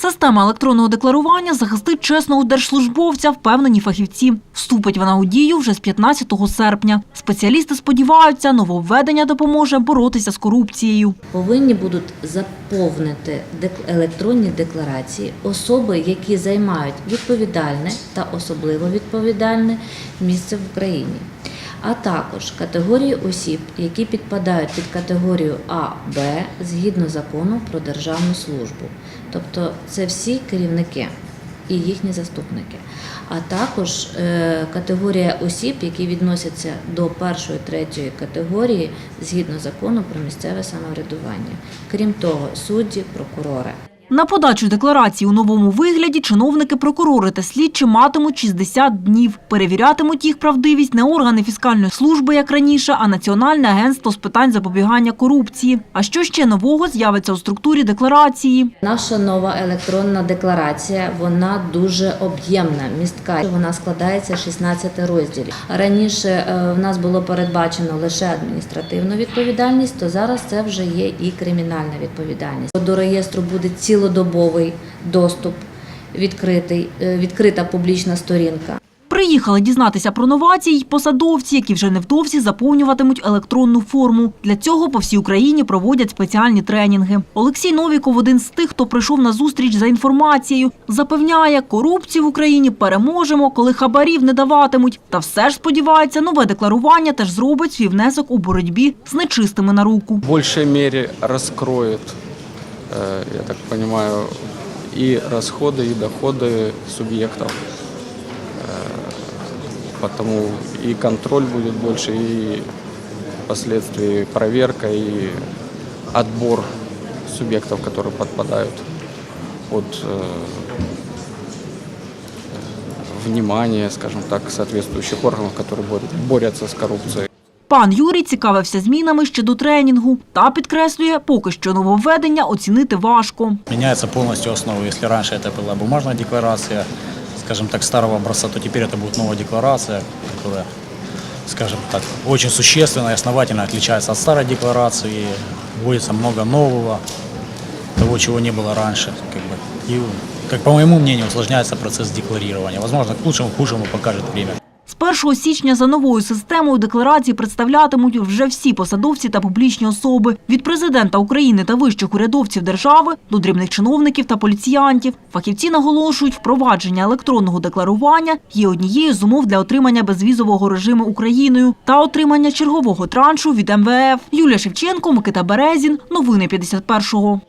Система електронного декларування захистить чесного держслужбовця, впевнені фахівці. Вступить вона у дію вже з 15 серпня. Спеціалісти сподіваються, нововведення допоможе боротися з корупцією. повинні будуть заповнити електронні декларації особи, які займають відповідальне та особливо відповідальне місце в Україні, а також категорії осіб, які підпадають під категорію А, Б згідно закону про державну службу. Тобто це всі керівники і їхні заступники, а також е, категорія осіб, які відносяться до першої третьої категорії згідно закону про місцеве самоврядування. Крім того, судді, прокурори. На подачу декларації у новому вигляді чиновники, прокурори та слідчі матимуть 60 днів. Перевірятимуть їх правдивість не органи фіскальної служби, як раніше, а Національне агентство з питань запобігання корупції. А що ще нового з'явиться у структурі декларації? Наша нова електронна декларація вона дуже об'ємна, містка. Вона складається з 16 розділів. Раніше е, в нас було передбачено лише адміністративну відповідальність, то зараз це вже є і кримінальна відповідальність. До реєстру буде цілодобовий доступ, відкритий, е, відкрита публічна сторінка. Приїхали дізнатися про новації й посадовці, які вже невдовзі заповнюватимуть електронну форму. Для цього по всій Україні проводять спеціальні тренінги. Олексій Новіков один з тих, хто прийшов на зустріч за інформацією. Запевняє, корупцію в Україні переможемо, коли хабарів не даватимуть. Та все ж сподівається, нове декларування теж зробить свій внесок у боротьбі з нечистими на руку. в большей мере раскроет, э, я так понимаю, и расходы, и доходы субъектов. Э, Потому и контроль будет больше, и впоследствии проверка, и отбор субъектов, которые подпадают под э, э, внимание, скажем так, соответствующих органов, которые борют- борются с коррупцией. Пан Юрій цікавився змінами ще до тренінгу та підкреслює, поки що нововведення оцінити важко. Меняется полностью основа. Если раньше это была бумажная декларация, скажем так, старого образца, то теперь это будет новая декларация, которая, скажем так, очень существенно и основательно отличается от старой декларации. Вводится много нового, того, чего не было раньше. Как бы. И, как по моему мнению, усложняется процесс декларирования. Возможно, к лучшему, к худшему покажет время. З 1 січня за новою системою декларації представлятимуть вже всі посадовці та публічні особи від президента України та вищих урядовців держави до дрібних чиновників та поліціянтів. Фахівці наголошують, впровадження електронного декларування є однією з умов для отримання безвізового режиму Україною та отримання чергового траншу від МВФ. Юлія Шевченко, Микита Березін. Новини 51-го.